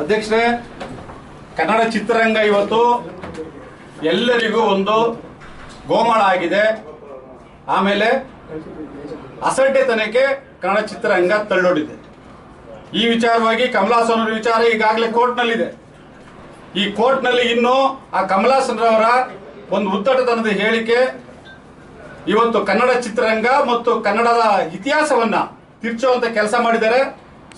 ಅಧ್ಯಕ್ಷರೇ, ಕನ್ನಡ ಚಿತ್ರರಂಗ ಇವತ್ತು ಎಲ್ಲರಿಗೂ ಒಂದು ಗೋಮಾಳ ಆಗಿದೆ. ಆಮೇಲೆ ಅಸಡ್ಡೆತನಕ್ಕೆ ಕನ್ನಡ ಚಿತ್ರರಂಗ ತಳ್ಳೊಡಿದೆ. ಈ ವಿಚಾರವಾಗಿ ಕಮಲಾಸನ್ ಅವರ ವಿಚಾರ ಈಗಾಗಲೇ ಕೋರ್ಟ್ನಲ್ಲಿದೆ. ಈ ಕೋರ್ಟ್ನಲ್ಲಿ ಇನ್ನು ಆ ಕಮಲಾಸನ್ ಅವರ ಒಂದು ಉದ್ದಟತನದ ಹೇಳಿಕೆ ಇವತ್ತು ಕನ್ನಡ ಚಿತ್ರರಂಗ ಮತ್ತು ಕನ್ನಡದ ಇತಿಹಾಸವನ್ನ ತಿರ್ಚುವಂತ ಕೆಲಸ ಮಾಡಿದ್ದಾರೆ.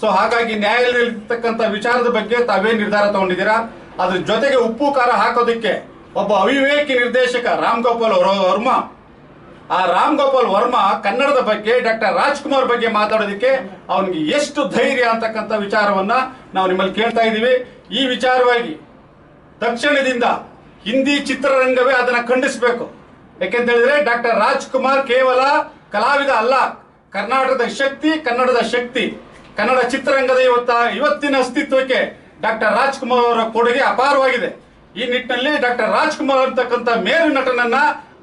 ಸೊ ಹಾಗಾಗಿ ನ್ಯಾಯಾಲಯದಲ್ಲಿ ಇರ್ತಕ್ಕಂಥ ವಿಚಾರದ ಬಗ್ಗೆ ತಾವೇ ನಿರ್ಧಾರ ತಗೊಂಡಿದ್ದೀರಾ? ಅದ್ರ ಜೊತೆಗೆ ಉಪ್ಪು, ಖಾರ ಹಾಕೋದಕ್ಕೆ ಒಬ್ಬ ಅವಿವೇಕಿ ನಿರ್ದೇಶಕ ರಾಮ್ ಗೋಪಾಲ್ ವರ್ಮ ವರ್ಮಾ. ಆ ರಾಮ್ ಗೋಪಾಲ್ ವರ್ಮ ಕನ್ನಡದ ಬಗ್ಗೆ, ಡಾಕ್ಟರ್ ರಾಜ್ಕುಮಾರ್ ಬಗ್ಗೆ ಮಾತಾಡೋದಕ್ಕೆ ಅವನಿಗೆ ಎಷ್ಟು ಧೈರ್ಯ ಅಂತಕ್ಕಂಥ ವಿಚಾರವನ್ನ ನಾವು ನಿಮ್ಮಲ್ಲಿ ಕೇಳ್ತಾ ಇದ್ದೀವಿ. ಈ ವಿಚಾರವಾಗಿ ತಕ್ಷಣದಿಂದ ಹಿಂದಿ ಚಿತ್ರರಂಗವೇ ಅದನ್ನ ಖಂಡಿಸಬೇಕು. ಯಾಕೆಂತ ಹೇಳಿದ್ರೆ ಡಾಕ್ಟರ್ ರಾಜ್ಕುಮಾರ್ ಕೇವಲ ಕಲಾವಿದ ಅಲ್ಲ, ಕರ್ನಾಟಕದ ಶಕ್ತಿ, ಕನ್ನಡದ ಶಕ್ತಿ. ಕನ್ನಡ ಚಿತ್ರರಂಗದ ಇವತ್ತ ಇವತ್ತಿನ ಅಸ್ತಿತ್ವಕ್ಕೆ ಡಾಕ್ಟರ್ ರಾಜ್ಕುಮಾರ್ ಅವರ ಕೊಡುಗೆ ಅಪಾರವಾಗಿದೆ. ಈ ನಿಟ್ಟಿನಲ್ಲಿ ಡಾಕ್ಟರ್ ರಾಜ್ಕುಮಾರ್ ಅಂತಕ್ಕಂಥ ಮೇರು ನಟನನ್ನ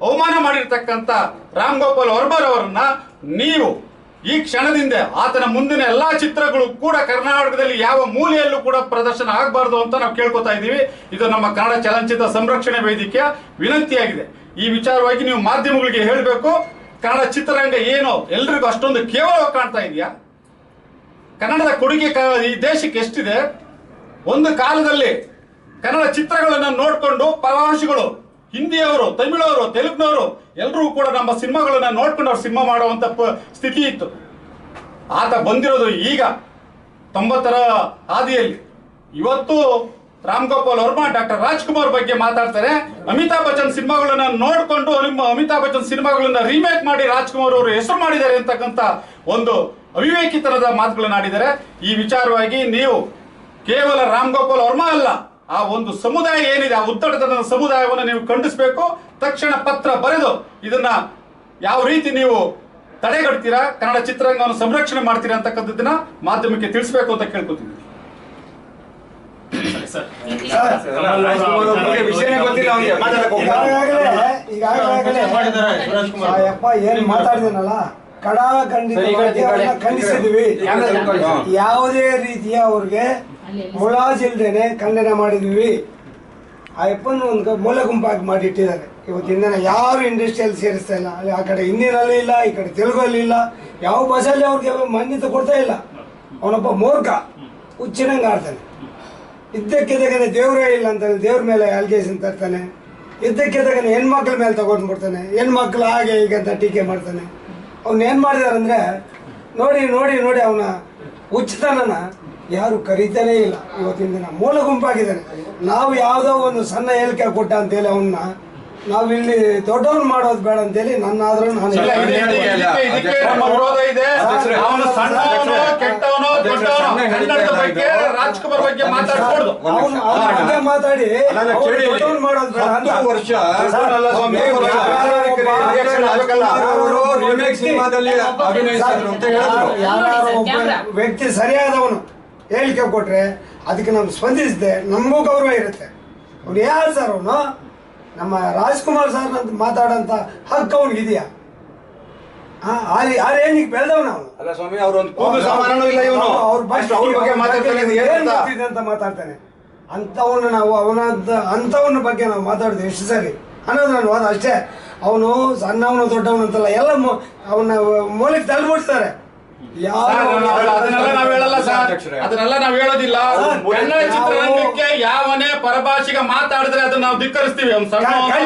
ಅವಮಾನ ಮಾಡಿರ್ತಕ್ಕಂಥ ರಾಮ್ ಗೋಪಾಲ್ ವರ್ಮರ್ ಅವರನ್ನ ನೀವು ಈ ಕ್ಷಣದಿಂದ ಆತನ ಮುಂದಿನ ಎಲ್ಲಾ ಚಿತ್ರಗಳು ಕೂಡ ಕರ್ನಾಟಕದಲ್ಲಿ ಯಾವ ಮೂಲೆಯಲ್ಲೂ ಕೂಡ ಪ್ರದರ್ಶನ ಆಗಬಾರ್ದು ಅಂತ ನಾವು ಕೇಳ್ಕೊತಾ ಇದ್ದೀವಿ. ಇದು ನಮ್ಮ ಕನ್ನಡ ಚಲನಚಿತ್ರ ಸಂರಕ್ಷಣೆ ವೇದಿಕೆಯ ವಿನಂತಿಯಾಗಿದೆ. ಈ ವಿಚಾರವಾಗಿ ನೀವು ಮಾಧ್ಯಮಗಳಿಗೆ ಹೇಳಬೇಕು, ಕನ್ನಡ ಚಿತ್ರರಂಗ ಏನು ಎಲ್ರಿಗೂ ಅಷ್ಟೊಂದು ಕೇವಲ ಕಾಣ್ತಾ ಇದೆಯಾ? ಕನ್ನಡದ ಕೊಡುಗೆ ಈ ದೇಶಕ್ಕೆ ಎಷ್ಟಿದೆ? ಒಂದು ಕಾಲದಲ್ಲಿ ಕನ್ನಡ ಚಿತ್ರಗಳನ್ನು ನೋಡಿಕೊಂಡು ಪರಭಾಷಿಗಳು ಹಿಂದಿಯವರು, ತಮಿಳವರು, ತೆಲುಗಿನವರು ಎಲ್ಲರೂ ಕೂಡ ನಮ್ಮ ಸಿನಿಮಾಗಳನ್ನ ನೋಡ್ಕೊಂಡು ಅವ್ರು ಸಿನಿಮಾ ಮಾಡುವಂತ ಸ್ಥಿತಿ ಇತ್ತು. ಆತ ಬಂದಿರೋದು ಈಗ ತೊಂಬತ್ತರ ಹಾದಿಯಲ್ಲಿ. ಇವತ್ತು ರಾಮ್ ಗೋಪಾಲ್ ವರ್ಮಾ, ಡಾಕ್ಟರ್ ರಾಜ್ಕುಮಾರ್ ಬಗ್ಗೆ ಮಾತಾಡ್ತಾರೆ. ಅಮಿತಾಬ್ ಬಚ್ಚನ್ ಸಿನಿಮಾಗಳನ್ನ ನೋಡಿಕೊಂಡು ನಿಮ್ಮ ಅಮಿತಾಬ್ ಬಚ್ಚನ್ ಸಿನಿಮಾಗಳನ್ನ ರೀಮೇಕ್ ಮಾಡಿ ರಾಜ್ಕುಮಾರ್ ಅವರು ಹೆಸರು ಮಾಡಿದ್ದಾರೆ ಅಂತಕ್ಕಂಥ ಒಂದು ಅವಿವೇಕಿತನದ ಮಾತುಗಳನ್ನು ಆಡಿದರೆ ಈ ವಿಚಾರವಾಗಿ ನೀವು ಕೇವಲ ರಾಮ್ ಗೋಪಾಲ್ ವರ್ಮಾ ಅಲ್ಲ ಆ ಒಂದು ಸಮುದಾಯ ಏನಿದೆ ಆ ಉತ್ತಡತನದ ಸಮುದಾಯವನ್ನು ನೀವು ಖಂಡಿಸಬೇಕು ತಕ್ಷಣ ಪತ್ರ ಬರೆದು ಇದನ್ನ ಯಾವ ರೀತಿ ನೀವು ತಡೆಗಟ್ತೀರಾ ಕನ್ನಡ ಚಿತ್ರರಂಗವನ್ನು ಸಂರಕ್ಷಣೆ ಮಾಡ್ತೀರಾ ಅಂತಕ್ಕಂಥದ್ದನ್ನ ಮಾಧ್ಯಮಕ್ಕೆ ತಿಳಿಸಬೇಕು ಅಂತ ಕೇಳ್ಕೊತೀನಿ ವಿಷಯನೇ ಗೊತ್ತಿಲ್ಲ ಅವ್ನಿಗೆ ಮಾತಾಡಕ್ ಹೋಗ್ತಾನೆ. ಈಗಾಗಲೇ ಈಗಾಗಲೇ ಆ ಯಪ್ಪ ಏನ್ ಮಾತಾಡಿದನಲ್ಲ ಕಡಾಖಂಡಿತವಾಗಿ ಖಂಡಿತವಾಗಿ ಖಂಡಿಸಿದ್ವಿ ಯಾವುದೇ ರೀತಿಯ ಅವ್ರಿಗೆ ಮುಲಾಜಿಲ್ದೇನೆ ಖಂಡನೆ ಮಾಡಿದ್ವಿ ಆ ಯಪ್ಪನ ಒಂದು ಮೂಲ ಗುಂಪಾಗಿ ಮಾಡಿಟ್ಟಿದ್ದಾರೆ. ಇವತ್ತಿನ ದಿನ ಯಾರು ಇಂಡಸ್ಟ್ರಿಯಲ್ಲಿ ಸೇರಿಸ್ತಾ ಇಲ್ಲ. ಅಲ್ಲಿ ಆ ಕಡೆ ಹಿಂದಿನಲ್ಲಿ ಇಲ್ಲ ಈ ಕಡೆ ತೆಲುಗಲ್ಲಿ ಇಲ್ಲ. ಯಾವ ಭಾಷೆಯಲ್ಲಿ ಅವ್ರಿಗೆ ಮಾನ್ಯತೆ ಕೊಡ್ತಾ ಇಲ್ಲ. ಅವನೊಬ್ಬ ಮೂರ್ಖ ಹುಚ್ಚಿನಂಗೆ ಆಡ್ತಾನೆ ಇದ್ದಕ್ಕಿದ್ದಾಗನೆ ದೇವರೇ ಇಲ್ಲ ಅಂತ ಹೇಳಿ ದೇವ್ರ ಮೇಲೆ ಅಲ್ಗೇಷನ್ ತರ್ತಾನೆ. ಇದ್ದಕ್ಕಿದ್ದಾಗನೆ ಹೆಣ್ಮಕ್ಳ ಮೇಲೆ ತಗೊಂಡ್ಬಿಡ್ತಾನೆ. ಹೆಣ್ಮಕ್ಳು ಹಾಗೆ ಈಗ ಅಂತ ಟೀಕೆ ಮಾಡ್ತಾನೆ. ಅವ್ನು ಏನು ಮಾಡಿದಾರಂದ್ರೆ ನೋಡಿ ನೋಡಿ ನೋಡಿ ಅವನ ಹುಚ್ಚತನನ ಯಾರು ಕರೀತಾನೇ ಇಲ್ಲ. ಇವತ್ತಿನ ದಿನ ಮೂಲ ಗುಂಪಾಗಿದ್ದಾನೆ. ನಾವು ಯಾವುದೋ ಒಂದು ಸಣ್ಣ ಹೇಳಿಕೆ ಕೊಟ್ಟ ಅಂತೇಳಿ ಅವನ್ನ ನಾವು ಇಲ್ಲಿ ದೊಡ್ಡವನ್ ಮಾಡೋದು ಬೇಡ ಅಂತೇಳಿ ನನ್ನ ಆದ್ರೂ ನಾನು ಇಲ್ಲ, ಇಲ್ಲ. ಇದಕ್ಕೆ- ಇದಕ್ಕೆ- ಇದಕ್ಕೆ ವಿರೋಧ ಇದೆ. ಅವನು ಸಣ್ಣವನು ಕೆಟ್ಟವನು ದೊಡ್ಡವನು. ಕನ್ನಡದ ಬಗ್ಗೆ ಇದು. ಬಗ್ಗೆ ಮಾತಾಡ್ಕೊಡ್ದು ಒಂದ್ ಅವ್ನು ನಿಮಿಷ. ಅವ್ನು ಹಂಗೆ ಮಾತಾಡಿ ಮಾಡೋದು ಬೇಡ ಅವರು ವ್ಯಕ್ತಿ ಸರಿಯಾದವನು ಹೇಳಿಕೆ ಕೊಟ್ರೆ ಅದಕ್ಕೆ ನಾವು ಸ್ಪಂದಿಸಿದೆ ನಮಗೂ ಗೌರವ ಇರುತ್ತೆ. ಅವ್ನು ಯಾರು ಸರ್ ಅವನು? ನಮ್ಮ ರಾಜ್ಕುಮಾರ್ ಸರ್ ಅಂತ ಮಾತಾಡಂತ ಹಕ್ಕು ಅವ್ನಿಗೆ ಇದೆಯಾ? ಬೆಳೆದವನು ಅವನು. ಅಲ್ಲ ಸ್ವಾಮಿ ಅವ್ರ ಒಂದು ಕೂಗು ಸಮಾನನೂ ಇಲ್ಲ ಇವನು. ಅವ್ರ ಅವ್ರ ಬಗ್ಗೆ ಮಾತಾಡ್ತಾನೆ ಏನ್ ಅಂತ ಮಾತಾಡ್ತಾನೆ. ಅಂಥವನ್ನ ನಾವು ಅವನ ಅಂತವನ್ನ ಬಗ್ಗೆ ನಾವು ಮಾತಾಡಿದ್ವಿ ಎಷ್ಟು ಸರಿ? ಅನ್ನೋದು ನನ್ನ ವಾದ ಅಷ್ಟೇ. ಅವನು ಸಣ್ಣವನು ದೊಡ್ಡವನು ಅಂತಲ್ಲ ಎಲ್ಲ ಅವನ ಮೂಲಕ್ಕೆ ನಾವು- ಅದನ್ನೆಲ್ಲ ನಾವ್ ಹೇಳಲ್ಲ ಸರ್. ಅಧ್ಯಕ್ಷರೇ. ಅದನ್ನೆಲ್ಲ ನಾವ್ ಹೇಳೋದಿಲ್ಲ. ಕನ್ನಡ ಚಿತ್ರರಂಗಕ್ಕೆ ಯಾವನೇ ಪರಭಾಷಿಗ ಮಾತಾಡಿದ್ರೆ ಅದನ್ನ ನಾವು ಧಿಕ್ಕರಿಸ್ತೀವಿ ಅವ್ನು.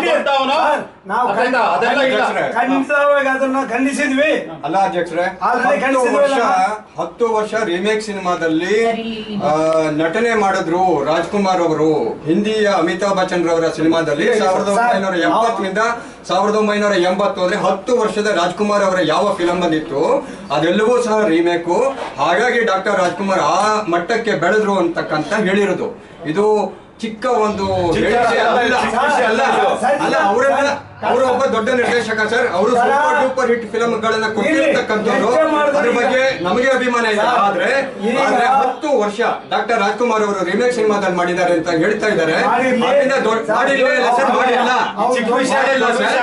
ದೊಡ್ಡವನು ಸರ್, ನಾವು? ಅದೆಲ್ಲ ಇಲ್ಲ ಅಧ್ಯಕ್ಷರೇ. ಖಂಡಿತವಾಗಿ ಅದನ್ನ ಖಂಡಿಸಿದ್ವಿ ಅಲ್ಲ ಅಧ್ಯಕ್ಷರೇ ಹತ್ತು. ವರ್ಷ ಹತ್ತು ವರ್ಷ ರಿಮೇಕ್ ಸಿನಿಮಾದಲ್ಲಿ ಆ, ನಟನೆ ಮಾಡಿದ್ರು ರಾಜ್ಕುಮಾರ್ ಅವರು ಹಿಂದಿಯ ಅಮಿತಾಬ್ ಬಚ್ಚನ್ ರವರ ಸಿನಿಮಾದಲ್ಲಿ. ಸಾವಿರದ ಸರ್, ಒಂಬೈನೂರ ಎಂಬತ್ತರಿಂದ ಸಾವಿರದ ಒಂಬೈನೂರ ಎಂಬತ್ತು ಅಂದ್ರೆ ಹತ್ತು ವರ್ಷದ ರಾಜ್ಕುಮಾರ್ ಅವರ ಯಾವ ಫಿಲಂ ಬಂದಿತ್ತು ಅದೆಲ್ಲವೂ ಸಹ ರೀಮೇಕು ಹಾಗಾಗಿ ಡಾಕ್ಟರ್ ರಾಜ್ಕುಮಾರ್ ಆ ಮಟ್ಟಕ್ಕೆ ಬೆಳೆದ್ರು ಅಂತಕ್ಕಂತ ಹೇಳಿರೋದು ಇದು ಚಿಕ್ಕ ಒಂದು. ಅಲ್ಲ ಅವರೆಲ್ಲ ಅವರು ಒಬ್ಬ ದೊಡ್ಡ ನಿರ್ದೇಶಕ ಸರ್. ಅವರು ಸೂಪರ್ ಡೂಪರ್ ಹಿಟ್ ಫಿಲಮ್ ಗಳನ್ನ ಕೊಟ್ಟಿರ್ತಕ್ಕಂಥವ್ರು. ಅದ್ರ ಬಗ್ಗೆ ನಮಗೆ ಅಭಿಮಾನ ಇದೆ. ಆದ್ರೆ ಆದ್ರೆ ಹತ್ತು ವರ್ಷ ಡಾಕ್ಟರ್ ರಾಜ್ಕುಮಾರ್ ಅವರು ರಿಮೇಕ್ ಸಿನಿಮಾದಲ್ಲಿ ಮಾಡಿದ್ದಾರೆ ಅಂತ ಹೇಳ್ತಾ ಇದ್ದಾರೆ. ಮಾಡಿಲ್ಲ ಇಲ್ಲ ಸರ್ ಅವ್ರು- ಮಾಡಿಲ್ಲ. ಅವ್ರು ಚಿಕ್ಕ ವಿಷಯ ಇಲ್ಲ ಸರ್.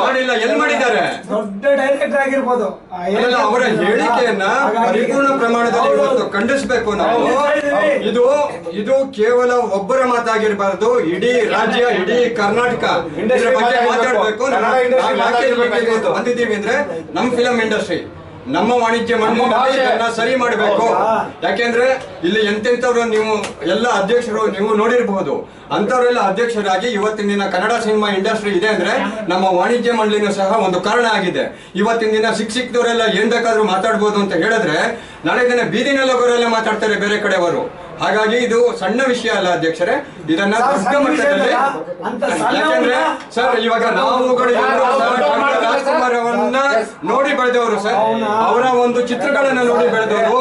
ಮಾಡಿಲ್ಲ. ಎಲ್ಲಿ ಮಾಡಿದ್ದಾರೆ? ದೊಡ್ಡ ಡೈರೆಕ್ಟರ್ ಆಗಿರ್ಬೋದು. ಅವರ ಹೇಳಿಕೆಯನ್ನ ಪರಿಪೂರ್ಣ ಪ್ರಮಾಣದಲ್ಲಿ. ಇವತ್ತು ಖಂಡಿಸಬೇಕು ನಾವು. ಇದು ಇದು ಕೇವಲ ಒಬ್ಬರ ಮಾತಾಗಿರಬಾರದು. ಇಡೀ ರಾಜ್ಯ ಇಡೀ ಕರ್ನಾಟಕ. ಇದರ ಬಗ್ಗೆ ಮಾತಾಡ್ಬೇಕು. ಬಂದಿದ್ದೀವಿ ಅಂದ್ರೆ ನಮ್ ಫಿಲಂ ಇಂಡಸ್ಟ್ರಿ ನಮ್ಮ ವಾಣಿಜ್ಯ ಮಂಡಳಿಯನ್ನ ಸರಿ ಮಾಡಬೇಕು. ಯಾಕೆಂದ್ರೆ ಇಲ್ಲಿ ಎಂತೆಂಥವ್ರು ನೀವು ಎಲ್ಲ ಅಧ್ಯಕ್ಷರು ನೀವು ನೋಡಿರಬಹುದು ಅಂತವರೆಲ್ಲ ಅಧ್ಯಕ್ಷರಾಗಿ ಇವತ್ತಿನ ದಿನ ಕನ್ನಡ ಸಿನಿಮಾ ಇಂಡಸ್ಟ್ರಿ ಇದೆ ಅಂದ್ರೆ ನಮ್ಮ ವಾಣಿಜ್ಯ ಮಂಡಳಿನೂ ಸಹ ಒಂದು ಕಾರಣ ಆಗಿದೆ. ಇವತ್ತಿನ ದಿನ ಸಿಕ್ ಸಿಕ್ದವರೆಲ್ಲ ಏನ್ ಬೇಕಾದ್ರೂ ಮಾತಾಡ್ಬೋದು ಅಂತ ಹೇಳಿದ್ರೆ ನಾಳೆ ದಿನ ಬೀದಿನಲ್ಲೋಗೋರೆಲ್ಲ ಮಾತಾಡ್ತಾರೆ ಬೇರೆ ಕಡೆಯವರು. ಹಾಗಾಗಿ ಇದು ಸಣ್ಣ ವಿಷಯ ಅಲ್ಲ ಅಧ್ಯಕ್ಷರೇ. ಇದನ್ನ ದೊಡ್ಡ ಮಟ್ಟದಲ್ಲಿ ಯಾಕಂದ್ರೆ ಸರ್ ಇವಾಗ ನಾವುಗಳು ರಾಜಕುಮಾರವನ್ನ? ರಾಜ್ಕುಮಾರ್ ಅವರನ್ನ ನೋಡಿ ಬೆಳೆದವರು ಸರ್. ಅವರ ಒಂದು ಚಿತ್ರಗಳನ್ನ ನೋಡಿ ಬೆಳೆದವರು.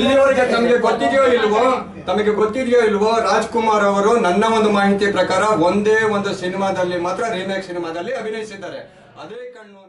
ಇಲ್ಲಿವರೆಗೆ ತಮಗೆ ಗೊತ್ತಿದೆಯೋ ಇಲ್ವೋ ತಮಗೆ ಗೊತ್ತಿದೆಯೋ ಇಲ್ವೋ ರಾಜ್ಕುಮಾರ್ ಅವರು ನನ್ನ ಒಂದು ಮಾಹಿತಿ ಪ್ರಕಾರ ಒಂದೇ ಒಂದು ಸಿನಿಮಾದಲ್ಲಿ ಮಾತ್ರ ರೀಮೇಕ್ ಸಿನಿಮಾದಲ್ಲಿ ಅಭಿನಯಿಸಿದ್ದಾರೆ. ಅದೇ ಕಣ್ಣು